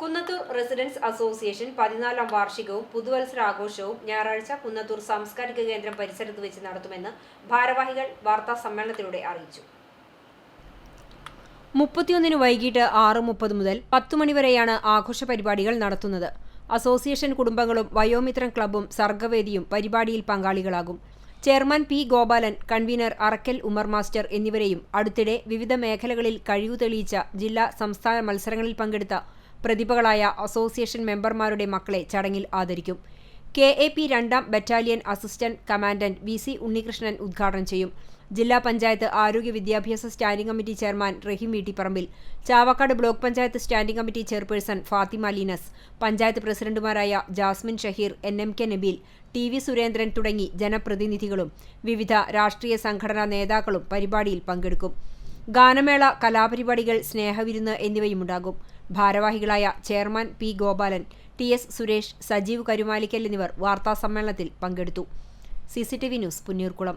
Kunnathur residence association പതിനാലാം വാർഷികവും പുതുവത്സര ആഘോഷവും ഞായറാഴ്ച കുന്നത്തൂർ സാംസ്കാരിക കേന്ദ്രം പരിസരത്ത് വെച്ച് നടത്തുമെന്ന് ഭാരവാഹികൾ വാർത്താ സമ്മേളനത്തിലൂടെ അറിയിച്ചു. മുപ്പത്തിയൊന്നിന് വൈകിട്ട് ആറ് മുപ്പത് മുതൽ പത്ത് മണിവരെയാണ് ആഘോഷ പരിപാടികൾ നടത്തുന്നത്. അസോസിയേഷൻ കുടുംബങ്ങളും വയോമിത്രം ക്ലബ്ബും സർഗവേദിയും പരിപാടിയിൽ പങ്കാളികളാകും. Chairman P Gopalan convener Arakkal Umar master എന്നിവരെയും അടുത്തിടെ വിവിധ മേഖലകളിൽ കഴിവ് തെളിയിച്ച ജില്ലാ സംസ്ഥാന മത്സരങ്ങളിൽ പങ്കെടുത്ത പ്രതിഭകളായ അസോസിയേഷൻ മെമ്പർമാരുടെ മക്കളെ ചടങ്ങിൽ ആദരിക്കും. കെ എ പി രണ്ടാം battalion assistant commandant V C Unnikrishnan ഉദ്ഘാടനം ചെയ്യും. ജില്ലാ പഞ്ചായത്ത് ആരോഗ്യ വിദ്യാഭ്യാസ standing committee chairman Rahim Veettipparambil Chavakkad block panchayat standing committee chairperson Fathima Linus panchayat പ്രസിഡന്റുമാരായ Jasmine Shaheer N M K Nabeel T V Surendran തുടങ്ങി ജനപ്രതിനിധികളും വിവിധ രാഷ്ട്രീയ സംഘടനാ നേതാക്കളും പരിപാടിയിൽ പങ്കെടുക്കും. ഗാനമേള കലാപരിപാടികൾ സ്നേഹവിരുന്ന് എന്നിവയുമുണ്ടാകും. ഭാരവാഹികളായ chairman P Gopalan T S Suresh Sajeev Karumalikkal എന്നിവർ വാർത്താസമ്മേളനത്തിൽ പങ്കെടുത്തു. C C T V news Punneerkulam